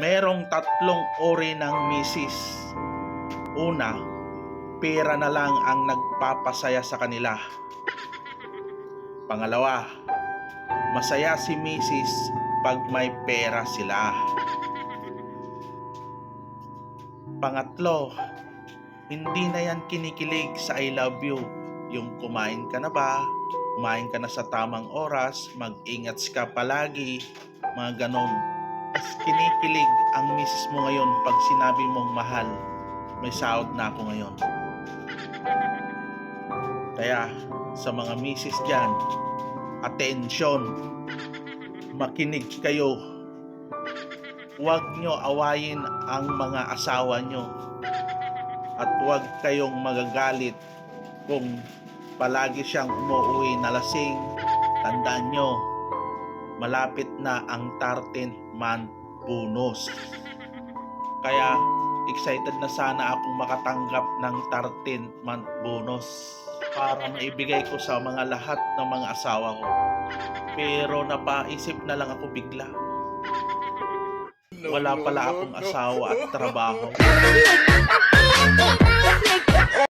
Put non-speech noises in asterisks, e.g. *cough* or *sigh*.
merong tatlong uri ng misis. Una, pera na lang ang nagpapasaya sa kanila. Pangalawa, masaya si misis pag may pera sila. Pangatlo, hindi na yan kinikilig sa I love you. Yung kumain ka na ba? Kumain ka na sa tamang oras, mag-ingat ka palagi, mga ganon. Mas kinikilig ang misis mo ngayon pag sinabi mong mahal. May sahod na ako ngayon. Kaya sa mga misis dyan, atensyon, makinig kayo. Huwag nyo awayin ang mga asawa nyo at huwag kayong magagalit kung palagi siyang umuwi na lasing. Tandaan nyo, malapit na ang 13 month bonus. Kaya excited na sana akong makatanggap ng 13 month bonus para maibigay ko sa mga lahat ng mga asawa ko. Pero napaisip na lang ako bigla. Wala pala akong asawa at trabaho. *laughs*